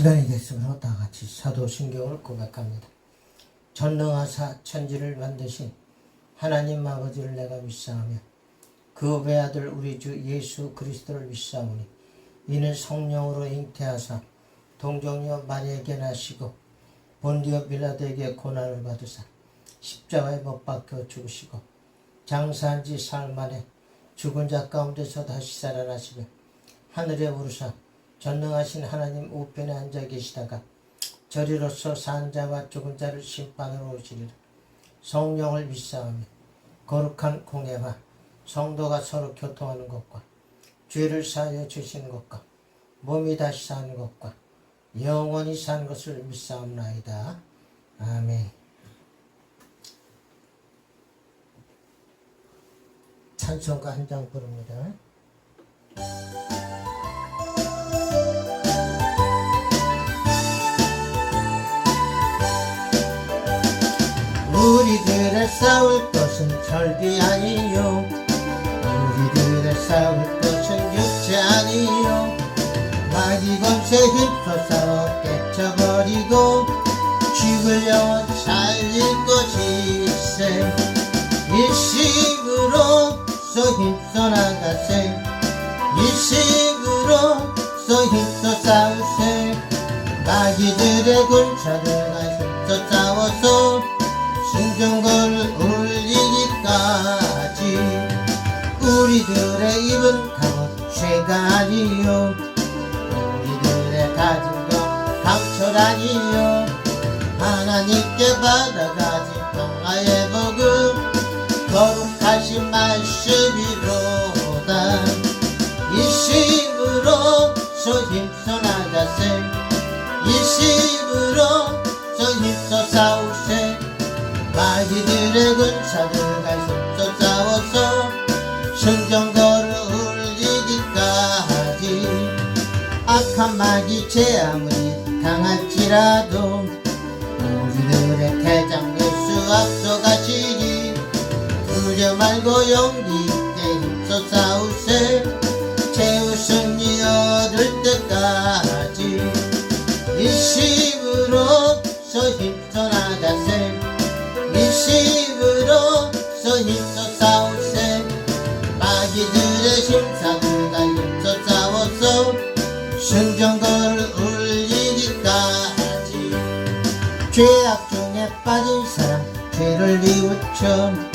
시간이 됐으므로 다 같이 사도신경을 고백합니다. 전능하사 천지를 만드신 하나님 아버지를 내가 믿사하며 그 외 아들 우리 주 예수 그리스도를 믿사오니 이는 성령으로 잉태하사 동정녀 마리에게 나시고 본디오 빌라드에게 고난을 받으사 십자가에 못 박혀 죽으시고 장사한 지 사흘 만에 죽은 자 가운데서 다시 살아나시며 하늘에 오르사 전능하신 하나님 우편에 앉아 계시다가 저리로서 산 자와 죽은 자를 심판으로 오시리라. 성령을 믿사하며 거룩한 공예와 성도가 서로 교통하는 것과 죄를 사하여 주시는 것과 몸이 다시 사는 것과 영원히 사는 것을 믿사옵나이다. 아멘. 찬송가 한 장 부릅니다. 우리들의 싸울 것은 절대 아니요. 우리들의 싸울 것은 육체 아니요. 마귀 검세 힘써 싸워 깨쳐버리고 죽을 영혼 살릴 것이세. 일식으로서 힘써 나가세. 일식으로서 힘써 싸우세. 마귀들의 군사들 하나님께 받아가진 평화의 복음 거룩하신 말씀이로다. 일심으로서 힘써 나가세. 일심으로서 힘써 싸우세. 마귀들의 군사들과 힘써 싸워서 순정거를 울리기까지. 악한 마귀 제 아무리 강할지라도 두려 말고 용기 있게 힘써 싸우세. 채우승리 얻을 때까지 일심으로서 힘써 나가세. 일심으로서 힘써 싸우세. 마귀들의 심사들과 힘써 싸워서 순정거를 울리기까지. 죄악 중에 빠진 사람 죄를 뉘우쳐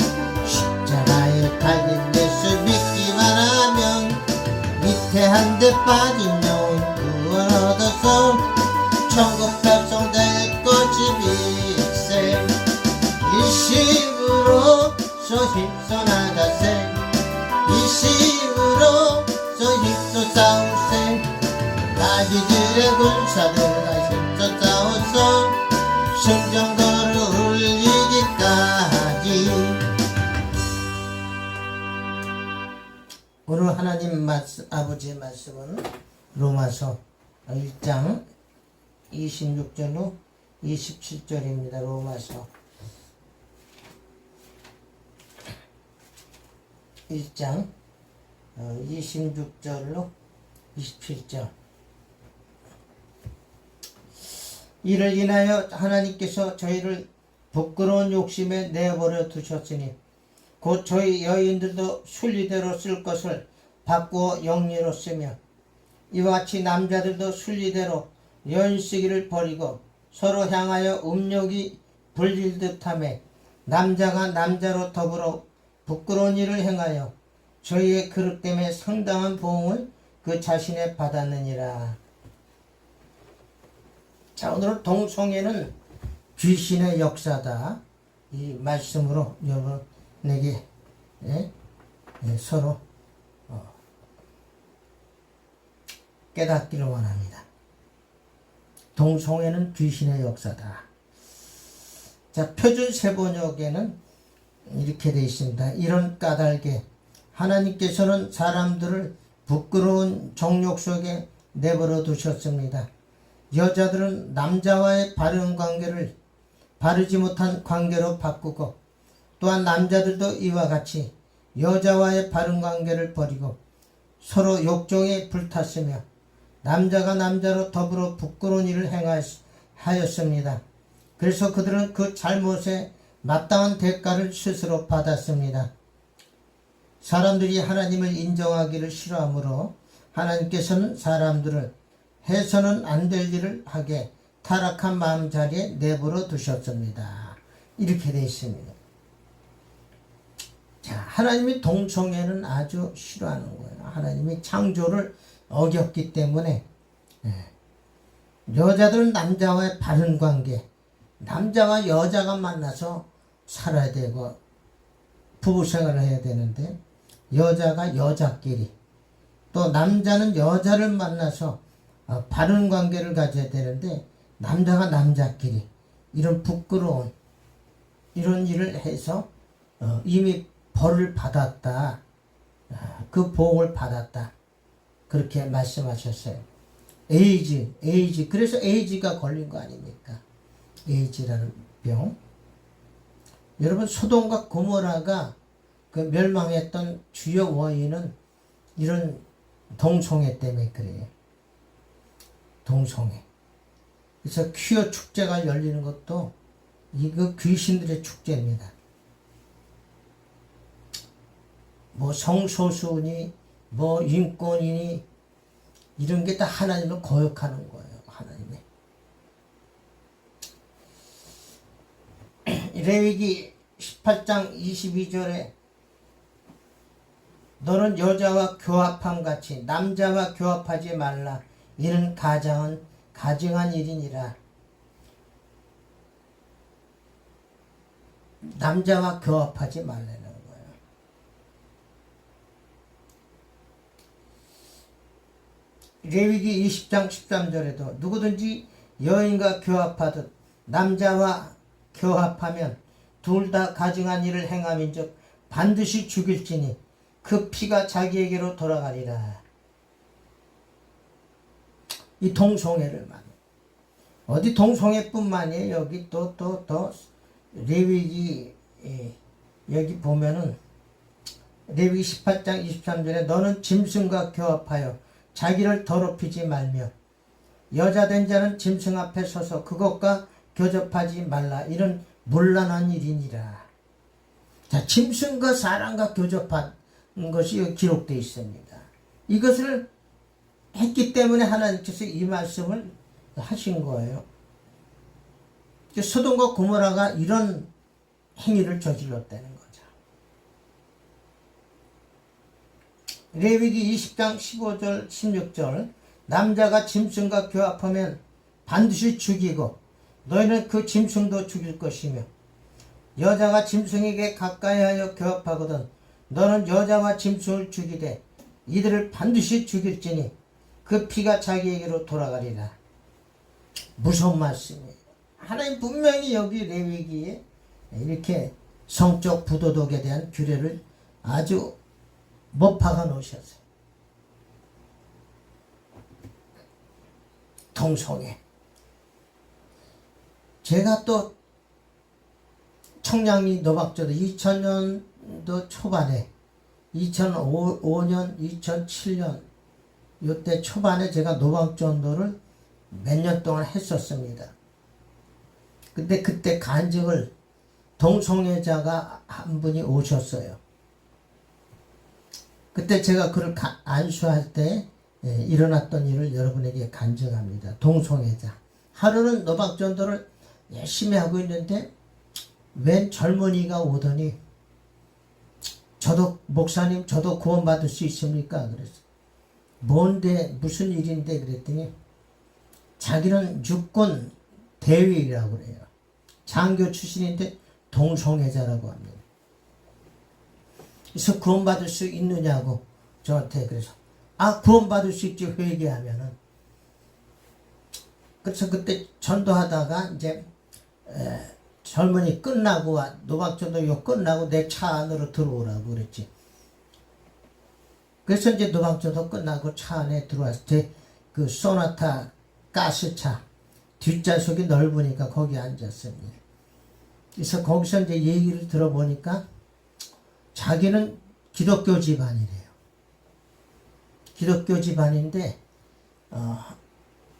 얻어서. 천국 백성 될 것이 믿세 일심으로서 힘써 나가세. 일심으로서 힘써 싸우세. 마귀들의 군사들과 힘써 싸워서 순정거 말씀, 아버지의 말씀은 로마서 1장 26절로 27절입니다. 로마서 1장 26절로 27절 이를 인하여 하나님께서 저희를 부끄러운 욕심에 내버려 두셨으니 곧 저희 여인들도 순리대로 쓸 것을 바꾸어 영리로 쓰며 이와 같이 남자들도 순리대로 쓰기를 버리고 서로 향하여 음욕이 불릴 듯함에 남자가 남자로 더불어 부끄러운 일을 행하여 저희의 그릇 때문에 상당한 보응을 그 자신에 받았느니라. 자 오늘 동성애는 귀신의 역사다. 이 말씀으로 여러분에게 예? 예, 서로 어, 깨닫기를 원합니다. 동성애는 귀신의 역사다. 자 표준 세번역에는 이렇게 되어 있습니다. 이런 까닭에 하나님께서는 사람들을 부끄러운 정욕 속에 내버려 두셨습니다. 여자들은 남자와의 바른 관계를 바르지 못한 관계로 바꾸고 또한 남자들도 이와 같이 여자와의 바른 관계를 버리고 서로 욕정에 불탔으며 남자가 남자로 더불어 부끄러운 일을 행하였습니다. 그래서 그들은 그 잘못에 마땅한 대가를 스스로 받았습니다. 사람들이 하나님을 인정하기를 싫어하므로 하나님께서는 사람들을 해서는 안 될 일을 하게 타락한 마음 자리에 내버려 두셨습니다. 이렇게 되어 있습니다. 자, 하나님이 동성애는 아주 싫어하는 거예요. 하나님이 창조를 어겼기 때문에 예. 여자들은 남자와의 바른 관계, 남자와 여자가 만나서 살아야 되고 부부 생활을 해야 되는데 여자가 여자끼리 또 남자는 여자를 만나서 어, 바른 관계를 가져야 되는데 남자가 남자끼리 이런 부끄러운 이런 일을 해서 어, 이미 벌을 받았다. 아, 그 보응을 받았다. 그렇게 말씀하셨어요. 에이즈, 에이즈. 그래서 에이즈가 걸린 거 아닙니까? 에이즈라는 병. 여러분, 소돔과 고모라가 그 멸망했던 주요 원인은 이런 동성애 때문에 그래요. 동성애. 그래서 퀴어 축제가 열리는 것도 이거 귀신들의 축제입니다. 뭐 성소수니 뭐 인권이니 이런 게 다 하나님을 거역하는 거예요. 하나님의. 레위기 18장 22절에 너는 여자와 교합함 같이 남자와 교합하지 말라. 이는 가장은 가증한 일이니라. 남자와 교합하지 말라는 거예요. 레위기 20장 13절에도 누구든지 여인과 교합하듯 남자와 교합하면 둘 다 가증한 일을 행함인즉 반드시 죽일지니 그 피가 자기에게로 돌아가리라. 이 동성애를 말 어디 동성애뿐만이 여기 또 또 또 레위기 예, 여기 보면은 레위기 18장 23절에 너는 짐승과 교합하여 자기를 더럽히지 말며 여자 된 자는 짐승 앞에 서서 그것과 교접하지 말라 이런 문란한 일이니라. 자, 짐승과 사람과 교접한 것이 기록되어 있습니다. 이것을 했기 때문에 하나님께서 이 말씀을 하신 거예요. 소돔과 고모라가 이런 행위를 저질렀다는 거죠. 레위기 20장 15절 16절 남자가 짐승과 교합하면 반드시 죽이고 너희는 그 짐승도 죽일 것이며 여자가 짐승에게 가까이하여 교합하거든 너는 여자와 짐승을 죽이되 이들을 반드시 죽일지니 그 피가 자기에게로 돌아가리라. 무서운 말씀이에요. 하나님 분명히 여기 레위기에 이렇게 성적 부도덕에 대한 규례를 아주 못 박아 놓으셨어요. 동성애. 제가 또 청량리 노박조도 2000년도 초반에 2005년, 2007년 이때 초반에 제가 노박전도를 몇 년 동안 했었습니다. 근데 그때 간증을 동성애자가 한 분이 오셨어요. 그때 제가 그를 안수할 때 예, 일어났던 일을 여러분에게 간증합니다. 동성애자. 하루는 노박전도를 열심히 하고 있는데 웬 젊은이가 오더니 저도 목사님 저도 구원받을 수 있습니까? 그래서 뭔데 무슨 일인데 그랬더니 자기는 육군 대위라고 그래요. 장교 출신인데 동성애자라고 합니다. 그래서 구원받을 수 있느냐고 저한테 그래서 아 구원받을 수 있지 회개하면은 그래서 그때 전도하다가 이제 에, 젊은이 끝나고 노박전도 요 끝나고 내 차 안으로 들어오라고 그랬지. 그래서 이제 노박전도 끝나고 차 안에 들어왔을 때 그 소나타 가스차 뒷좌석이 넓으니까 거기 앉았습니다. 그래서 거기서 이제 얘기를 들어보니까 자기는 기독교 집안이래요. 기독교 집안인데 어,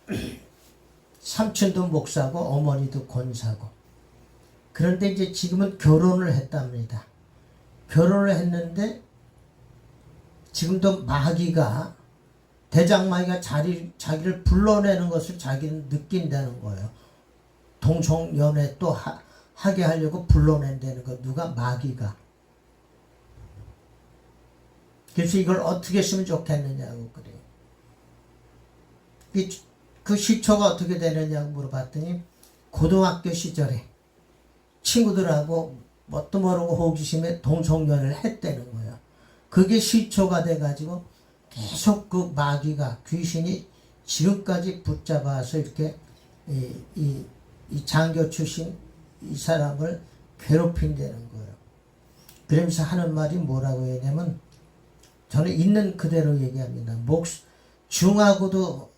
삼촌도 목사고 어머니도 권사고 그런데 이제 지금은 결혼을 했답니다. 결혼을 했는데 지금도 마귀가 대장마귀가 자리, 자기를 불러내는 것을 자기는 느낀다는 거예요. 동성연애 또 하, 하게 하려고 불러낸다는 거 누가 마귀가 그래서 이걸 어떻게 쓰면 좋겠느냐고 그래요. 이- 그 시초가 어떻게 되느냐고 물어봤더니 고등학교 시절에 친구들하고 뭣도 모르고 호기심에 동성연애를 했다는 거예요. 그게 시초가 돼가지고 계속 그 마귀가 귀신이 지금까지 붙잡아서 이렇게 이, 이, 이 장교 출신 이 사람을 괴롭힌다는 거예요. 그러면서 하는 말이 뭐라고 했냐면 저는 있는 그대로 얘기합니다. 목 중하고도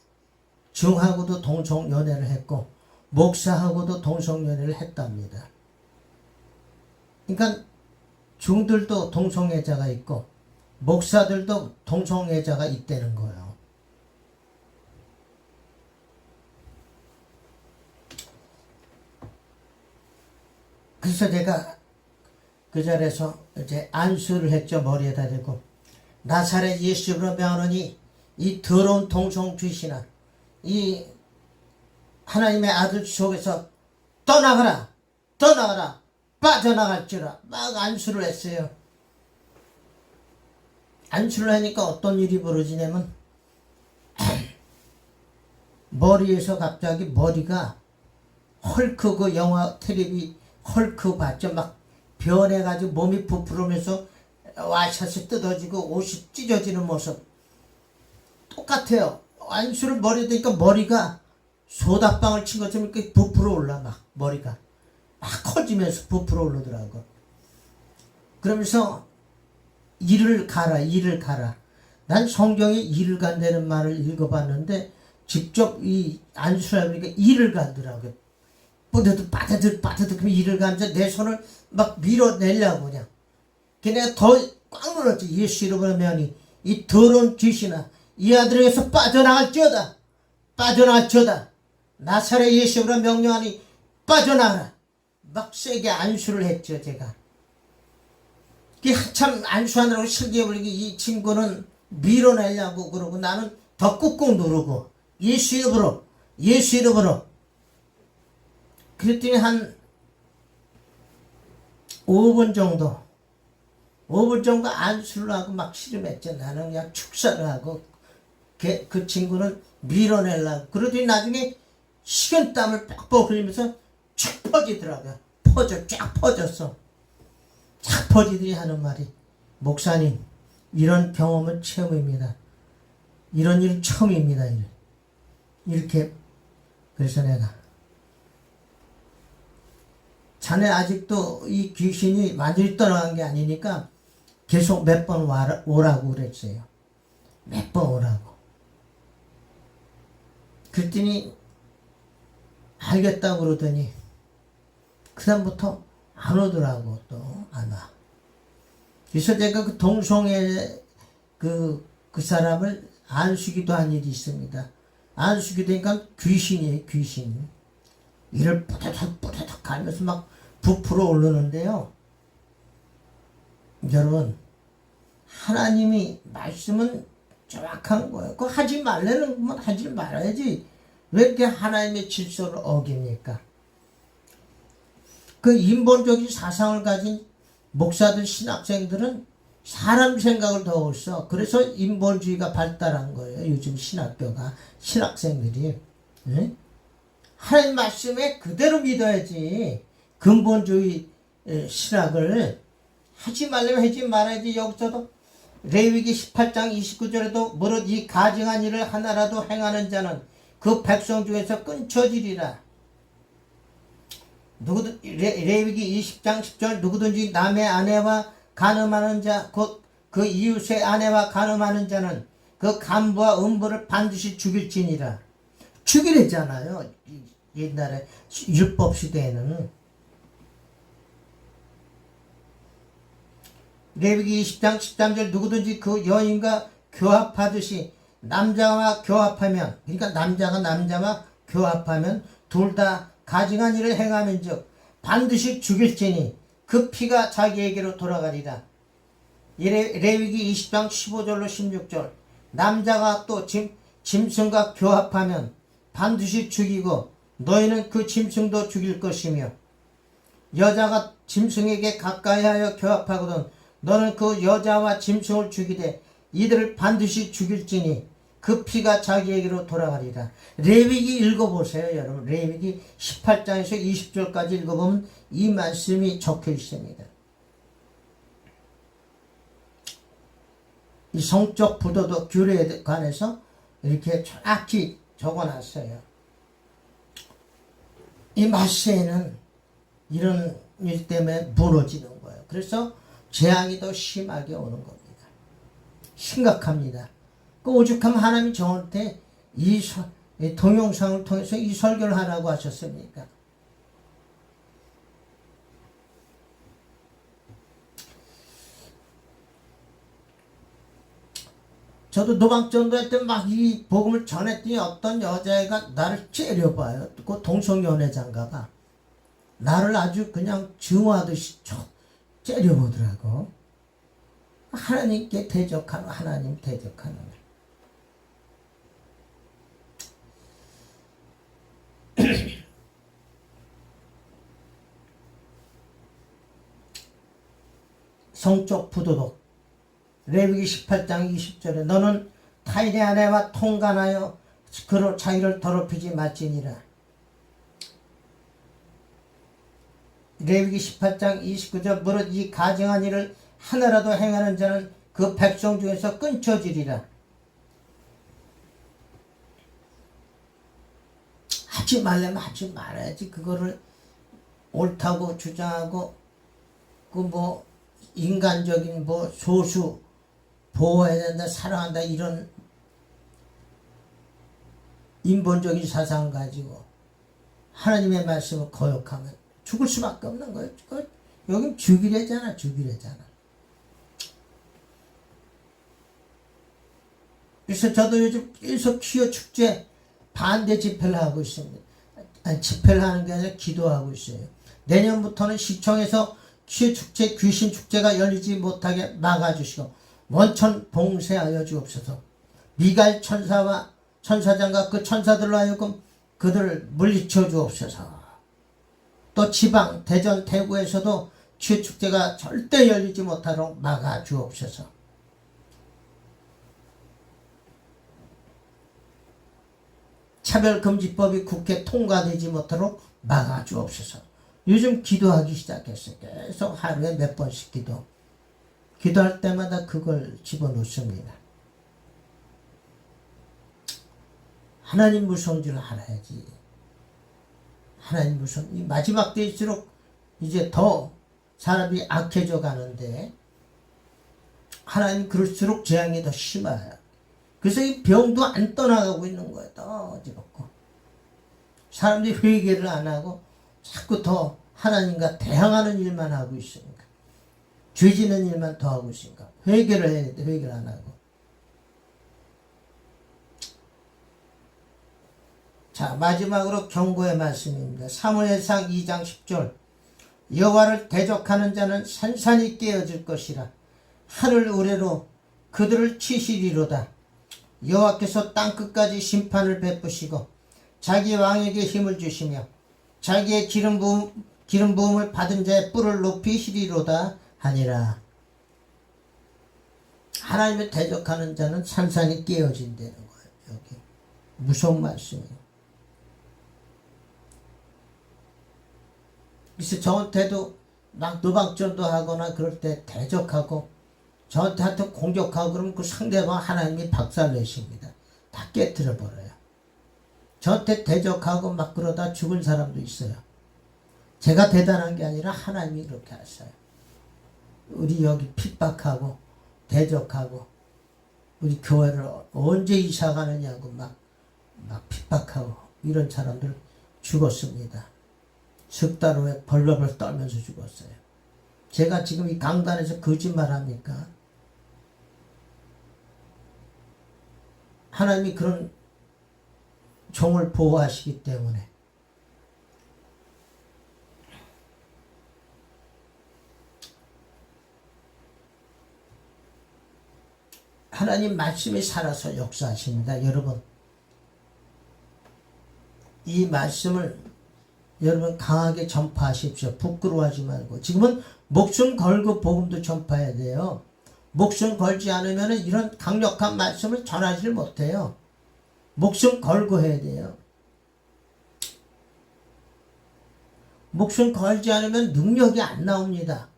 중하고도 동성 연애를 했고 목사하고도 동성 연애를 했답니다. 그러니까 중들도 동성애자가 있고 목사들도 동성애자가 있다는 거예요. 그래서 제가 그 자리에서 이제 안수를 했죠 머리에다 대고 나사렛 예수로 명하노니 이 더러운 동성 귀신아 이 하나님의 아들 속에서 떠나가라 떠나가라 빠져나갈지라 막 안수를 했어요. 안수를 하니까 어떤 일이 벌어지냐면 머리에서 갑자기 머리가 헐크 그 영화 텔레비 헐크 봤죠? 막 변해가지고 몸이 부풀으면서 와이셔츠 뜯어지고 옷이 찢어지는 모습. 똑같아요. 안수를 머리에 대니까 머리가 소다빵을 친 것처럼 이렇게 부풀어 올라 막 머리가. 막 커지면서 부풀어 오르더라고. 그러면서 이를 가라 이를 가라. 난 성경에 이를 간다는 말을 읽어봤는데 직접 이 안수를 하니까 이를 간더라고요 뿌듯 빠듯 빠듯 그러면 이를 가면서 내 손을 막 밀어내려고 그냥 그냥 더꽉 눌렀지. 예수 이름으로 명이 이 더러운 귀신아 이 아들에게서 빠져나갈지어다. 빠져나갈지어다. 나사렛 예수로 명령하니 빠져나가라. 막 세게 안수를 했죠 제가. 그 한참 안수하느라고 실기에 불리기 이 친구는 밀어내려고 그러고 나는 더 꾹꾹 누르고 예수 이름으로 예수 이름으로. 그랬더니 한 5분 정도 5분 정도 안수를 하고 막 씨름했죠. 나는 그냥 축사를 하고 걔- 그 친구는 밀어내려고. 그러더니 나중에 식은 땀을 뻑뻑 흘리면서 쫙 퍼지더라고요. 퍼져 쫙 퍼졌어 쫙 퍼지더니 하는 말이 목사님 이런 경험은 처음입니다. 이런 일 처음입니다 이렇게 그래서 내가. 자네 아직도 이 귀신이 완전히 떠나간 게 아니니까 계속 몇 번 오라고 그랬어요. 몇 번 오라고. 그랬더니 알겠다고 그러더니 그다음부터 안 오더라고 또 안 와. 그래서 내가 그 동성애 그, 그 사람을 안수기도 한 일이 있습니다. 안수기 되니까 귀신이에요 귀신. 이를 뿌듯 뿌듯 가면서 막 부풀어 오르는데요. 여러분, 하나님이 말씀은 정확한 거예요. 그거 하지 말라는 거면 하지 말아야지. 왜 이렇게 하나님의 질서를 어깁니까? 그 인본적인 사상을 가진 목사들, 신학생들은 사람 생각을 더 써. 그래서 인본주의가 발달한 거예요. 요즘 신학교가. 신학생들이. 응? 하나님 말씀에 그대로 믿어야지. 근본주의 에, 신학을 하지 말려면 하지 말아야지. 여기서도 레위기 18장 29절에도 무릇 이 가증한 일을 하나라도 행하는 자는 그 백성 중에서 끊쳐지리라. 누구든 레, 레위기 20장 10절 누구든지 남의 아내와 간음하는 자 곧 그 이웃의 아내와 간음하는 자는 그 간부와 음부를 반드시 죽일지니라. 죽이랬잖아요. 이- 옛날에 율법 시대에는 레위기 20장 13절 누구든지 그 여인과 교합하듯이 남자와 교합하면 그러니까 남자가 남자와 교합하면 둘 다 가증한 일을 행하면즉 반드시 죽일지니 그 피가 자기에게로 돌아가리라. 레- 레위기 20장 15절로 16절 남자가 또 짐, 짐승과 교합하면 반드시 죽이고 너희는 그 짐승도 죽일 것이며 여자가 짐승에게 가까이하여 교합하거든 너는 그 여자와 짐승을 죽이되 이들을 반드시 죽일지니 그 피가 자기에게로 돌아가리라. 레위기 읽어보세요, 여러분. 레위기 18장에서 20절까지 읽어보면 이 말씀이 적혀 있습니다. 이 성적 부도덕 규례에 관해서 이렇게 정확히 적어놨어요. 이 마세는 이런 일 때문에 무너지는 거예요. 그래서 재앙이 더 심하게 오는 겁니다. 심각합니다. 그 오죽하면 하나님이 저한테 이, 동영상을 통해서 이 설교를 하라고 하셨습니까? 저도 노방전도 할 때 막 이 복음을 전했더니 어떤 여자애가 나를 째려봐요. 그 동성연애장가 봐. 나를 아주 그냥 증오하듯이 쳐- 째려보더라고. 하나님께 대적하는 하나님 대적하는 성적 부도덕. 레위기 18장 20절에 너는 타인의 아내와 통간하여 그로 자기를 더럽히지 말지니라 레위기 18장 29절 무릇 이 가증한 일을 하나라도 행하는 자는 그 백성 중에서 끊쳐지리라. 하지 말려면 하지 말아야지. 그거를 옳다고 주장하고 그 뭐 인간적인 뭐 소수 보호해야 된다 사랑한다 이런 인본적인 사상 가지고 하나님의 말씀을 거역하면 죽을 수밖에 없는 거예요. 그 여긴 죽이래잖아 죽이래잖아. 그래서 저도 요즘 계속 퀴어 축제 반대 집회를 하고 있습니다. 아니, 집회를 하는 게 아니라 기도하고 있어요. 내년부터는 시청에서 퀴어 축제, 귀신 축제가 열리지 못하게 막아주시고 원천 봉쇄하여 주옵소서. 미갈 천사와 천사장과 그 천사들로 하여금 그들을 물리쳐 주옵소서. 또 지방 대전 대구에서도 퀴어 축제가 절대 열리지 못하도록 막아 주옵소서. 차별금지법이 국회 통과되지 못하도록 막아 주옵소서. 요즘 기도하기 시작했어요. 계속 하루에 몇 번씩 기도. 기도할 때마다 그걸 집어넣습니다. 하나님 무서운 줄 알아야지. 하나님 무서운, 이 마지막 때일수록 이제 더 사람이 악해져 가는데, 하나님 그럴수록 재앙이 더 심해요. 그래서 이 병도 안 떠나가고 있는 거예요. 더 어지럽고. 사람들이 회개를 안 하고 자꾸 더 하나님과 대항하는 일만 하고 있으니까. 죄지는 일만 더 하고 있으니까. 회개를 해야 돼. 회개를 안 하고. 자, 마지막으로 경고의 말씀입니다. 사무엘상 2장 10절. 여호와를 대적하는 자는 산산이 깨어질 것이라. 하늘 우레로 그들을 치시리로다. 여호와께서 땅 끝까지 심판을 베푸시고 자기 왕에게 힘을 주시며 자기의 기름 부음 기름 부음을 받은 자의 뿔을 높이시리로다 하니라. 하나님을 대적하는 자는 산산이 깨어진다는 거예요. 여기 무서운 말씀이에요. 그래서 저한테도 막 노방전도 하거나 그럴 때 대적하고 저한테 한테 공격하고 그러면 그 상대방 하나님이 박살내십니다. 다 깨뜨려 버려요. 저한테 대적하고 막 그러다 죽은 사람도 있어요. 제가 대단한 게 아니라 하나님이 그렇게 하셔요. 우리 여기 핍박하고 대적하고 우리 교회를 언제 이사 가느냐고 막, 막 핍박하고 이런 사람들 죽었습니다. 석 달 후에 벌벌벌 떨면서 죽었어요. 제가 지금 이 강단에서 거짓말 합니까? 하나님이 그런 종을 보호하시기 때문에 하나님 말씀이 살아서 역사하십니다. 여러분 이 말씀을 여러분 강하게 전파하십시오. 부끄러워하지 말고 지금은 목숨 걸고 복음도 전파해야 돼요. 목숨 걸지 않으면 이런 강력한 말씀을 전하지 못해요. 목숨 걸고 해야 돼요. 목숨 걸지 않으면 능력이 안 나옵니다.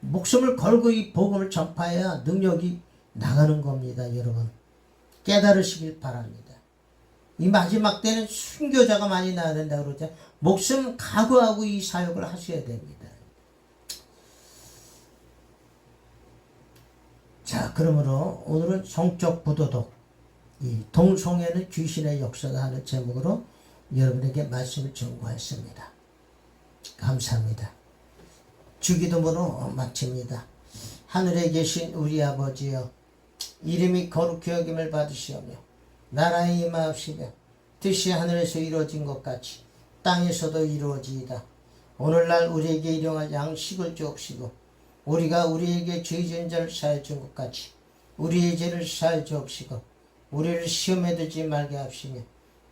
목숨을 걸고 이 복음을 전파해야 능력이 나가는 겁니다, 여러분. 깨달으시길 바랍니다. 이 마지막 때는 순교자가 많이 나야 된다 그러죠. 목숨 각오하고 이 사역을 하셔야 됩니다. 자, 그러므로 오늘은 성적 부도덕, 이 동성애는 귀신의 역사다 하는 제목으로 여러분에게 말씀을 전구했습니다. 감사합니다. 주기도문으로 마칩니다. 하늘에 계신 우리 아버지여, 이름이 거룩히 여김을 받으시오며, 나라의 임하옵시며, 뜻이 하늘에서 이루어진 것 같이 땅에서도 이루어지이다. 오늘날 우리에게 일용할 양식을 주옵시고, 우리가 우리에게 죄 지은 자를 사해 준 것 같이 우리의 죄를 사해 주옵시고, 우리를 시험에 들지 말게 합시며,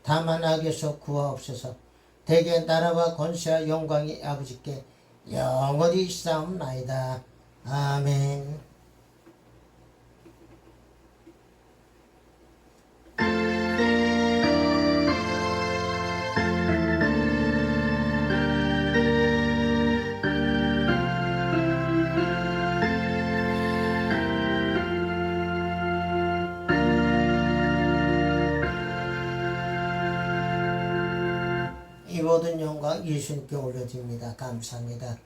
다만 악에서 구하옵소서. 대개 나라와 권세와 영광이 아버지께 영원히 있사옵나이다. 아멘. 예수님께 올려드립니다. 감사합니다.